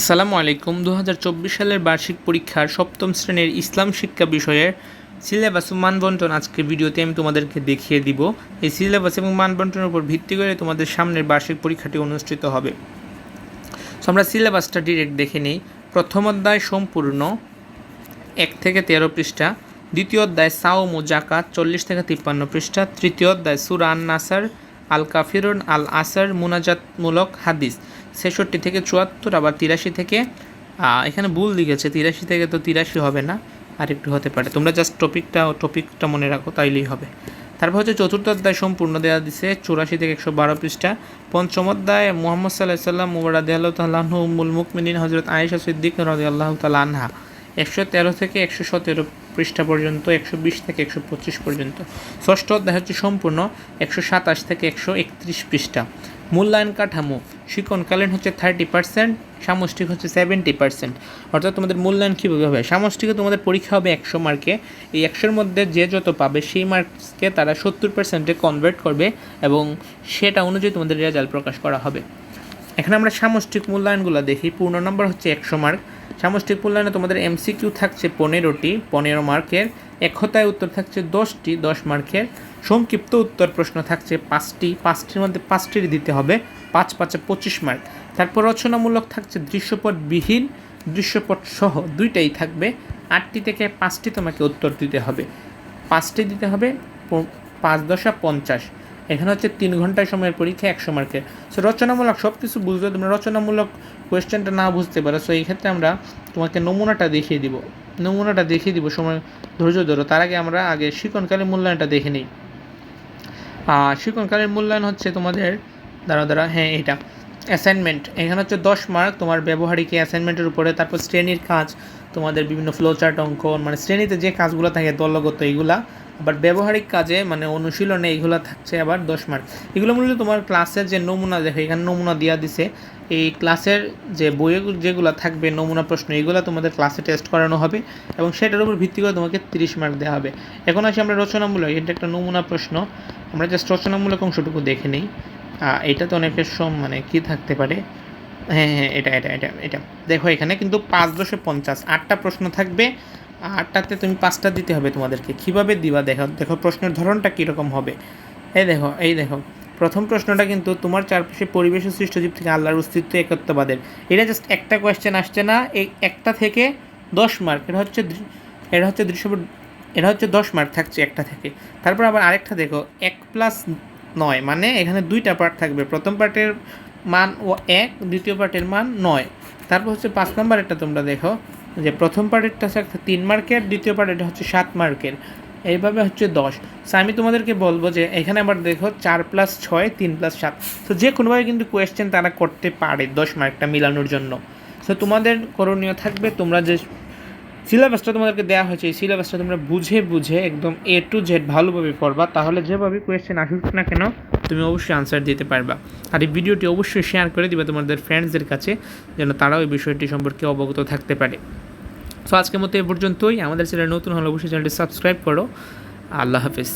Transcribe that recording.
আসসালামু আলাইকুম। দু হাজার চব্বিশ সালের বার্ষিক পরীক্ষার সপ্তম শ্রেণির ইসলাম শিক্ষা বিষয়ের সিলেবাস ও মানবন্টন আজকে ভিডিওতে আমি তোমাদেরকে দেখিয়ে দিব। এই সিলেবাস এবং মানবন্টনের উপর ভিত্তি করে তোমাদের সামনের বার্ষিক পরীক্ষাটি অনুষ্ঠিত হবে। সো আমরা সিলেবাসটা ডিরেক্ট দেখে নিই। প্রথম অধ্যায় সম্পূর্ণ। এক থেকে তেরো পৃষ্ঠা। দ্বিতীয় অধ্যায় সাওম ও জাকাত চল্লিশ থেকে তিপ্পান্ন পৃষ্ঠা। তৃতীয় অধ্যায় সুরান নাসার আল কাফিরুন আল আসার মুনাজাতমূলক হাদিস। ছেষট্টি থেকে চুয়াত্তর, আবার তিরাশি থেকে এখানে ভুল লিখেছে, তিরাশি থেকে তো তিরাশি হবে না, আর একটু হতে পারে। তোমরা জাস্ট টপিকটা টপিকটা মনে রাখো, তাইলেই হবে। তারপর হচ্ছে চতুর্থ অধ্যায় সম্পূর্ণ দেওয়া দিছে, চুরাশি থেকে একশো বারো পৃষ্ঠা। পঞ্চম অধ্যায়, মোহাম্মদ সাল্লাহ সাল্লাম মুবারাদ আল্লাহ তাল্লাহ মুল মুকমিনিন হজরত আয়েশা সিদ্দিক রদি আল্লাহ তাল আনহা। একশো তেরো থেকে একশো সতেরো পৃষ্ঠা পর্যন্ত, একশো বিশ থেকে একশো পঁচিশ পর্যন্ত। ষষ্ঠ অধ্যায় হচ্ছে সম্পূর্ণ, একশো সাতাশ থেকে একশো একত্রিশ পৃষ্ঠা। মূল্যায়ন কাঠামো শিকনকালীন হচ্ছে থার্টি পার্সেন্ট সামষ্টিক হচ্ছে সেভেন্টি পার্সেন্ট অর্থাৎ তোমাদের মূল্যায়ন কীভাবে হবে? সামষ্টিকে তোমাদের পরীক্ষা হবে একশো মার্কে। এই একশোর মধ্যে যে যত পাবে, সেই মার্কসকে তারা সত্তর পার্সেন্টে কনভার্ট করবে এবং সেটা অনুযায়ী তোমাদের রেজাল্ট প্রকাশ করা হবে। এখানে আমরা সামষ্টিক মূল্যায়নগুলো দেখি। পূর্ণ নম্বর হচ্ছে একশো মার্ক। সামষ্টিক মূল্যায়নে তোমাদের এমসিকিউ থাকছে পনেরোটি, পনেরো মার্কের। এক হতায় উত্তর থাকছে দশটি, দশ মার্কের। সংক্ষিপ্ত উত্তর প্রশ্ন থাকছে পাঁচটি, পাঁচটির মধ্যে পাঁচটির দিতে হবে। পাঁচ পাঁচে পঁচিশ মার্ক। তারপর রচনামূলক থাকছে দৃশ্যপটবিহীন দৃশ্যপট সহ দুইটাই থাকবে। আটটি থেকে পাঁচটি তোমাকে উত্তর দিতে হবে। পাঁচটি দিতে হবে পাঁচ দশা পঞ্চাশ। এখানে হচ্ছে তিন ঘন্টায় সময়ের পরীক্ষা একশো মার্কের সো রচনামূলক সব কিছু বুঝলে তোমরা রচনামূলক কোয়েশ্চেনটা না বুঝতে পারো। সো এই ক্ষেত্রে আমরা তোমাকে নমুনাটা দেখিয়ে দিব। নমুনাটা দেখিয়ে দিব সময় ধৈর্য ধরো। তার আগে আমরা আগে শিকনকালীন মূল্যায়নটা দেখে নিই। আহ, শিকনকালীন মূল্যায়ন হচ্ছে তোমাদের দ্বারা দ্বারা হ্যাঁ এটা অ্যাসাইনমেন্ট এখানে হচ্ছে দশ মার্ক তোমার ব্যবহারিক অ্যাসাইনমেন্টের উপরে তারপর শ্রেণির কাজ তোমাদের বিভিন্ন ফ্লোচার্ট অঙ্কন মানে শ্রেণীতে যে কাজগুলো থাকে দলগত এইগুলা আবার ব্যবহারিক কাজে মানে অনুশীলনে এইগুলো থাকছে আবার দশ মার্ক এগুলো মূলত তোমার ক্লাসের যে নমুনা, দেখো এখানে নমুনা দেওয়া দিছে। এই ক্লাসের যে বইয়ে যেগুলো থাকবে, নমুনা, প্রশ্ন এইগুলো তোমাদের ক্লাসে টেস্ট করানো হবে এবং সেটার উপর ভিত্তি করে তোমাকে তিরিশ মার্ক দেওয়া হবে। এখন আসি আমরা রচনামূলক, এটা একটা নমুনা প্রশ্ন। আমরা জাস্ট রচনামূলক অংশটুকু দেখে নিই। এটা তো অনেকের সম মানে কি থাকতে পারে? হ্যাঁ হ্যাঁ এটা এটা এটা এটা। দেখো এখানে কিন্তু পাঁচ দশে পঞ্চাশ, আটটা প্রশ্ন থাকবে। আটটাতে তুমি পাঁচটা দিতে হবে তোমাদেরকে। কীভাবে দিবা? দেখো দেখো প্রশ্নের ধরনটা কীরকম হবে। এই দেখো এই দেখো। প্রথম প্রশ্নটা কিন্তু তোমার চারপাশে পরিবেশ ও সৃষ্টজীব থেকে আল্লাহর অস্তিত্ব একত্ববাদের। এটা জাস্ট একটা কোয়েশ্চেন আসছে না, এই একটা থেকে দশ মার্ক এটা হচ্ছে এটা হচ্ছে দৃশ্য, এটা হচ্ছে দশ মার্ক থাকছে একটা থেকে। তারপর আবার আরেকটা দেখো, এক প্লাস নয় মানে এখানে দুইটা পার্ট থাকবে। প্রথম পার্টের মান ও এক, দ্বিতীয় পার্টের মান নয়। তারপর হচ্ছে পাঁচ নম্বর একটা তোমরা দেখো। যে প্রথম পার্টেরটা হচ্ছে তিন মার্কের, দ্বিতীয় পার্ট এটা হচ্ছে সাত মার্কের। এইভাবে হচ্ছে দশ। সো আমি তোমাদেরকে বলব যে এখানে আবার দেখো চার প্লাস ছয়, তিন প্লাস সাত। তো যে কোনোভাবে কিন্তু কোয়েশ্চেন তারা করতে পারে দশ মার্কটা মিলানোর জন্য। সো তোমাদের করণীয় থাকবে তোমরা যে সিলেবাসটা তোমাদেরকে দেওয়া হয়েছে, এই সিলেবাসটা তোমরা বুঝে বুঝে একদম এ টু জেড ভালোভাবে পড়বা। তাহলে যেভাবে কোয়েশ্চেন আসুক না কেন, তুমি অবশ্যই আনসার দিতে পারবা। আর এই ভিডিওটি অবশ্যই শেয়ার করে দিবে তোমাদের ফ্রেন্ডসদের কাছে, যেন তারাও এই বিষয়টি সম্পর্কে অবগত থাকতে পারে। সো আজকের মতো এ পর্যন্তই। আমাদের চ্যানেল নতুন হলে অবশ্যই চ্যানেলটি সাবস্ক্রাইব করো। আল্লাহ হাফিজ।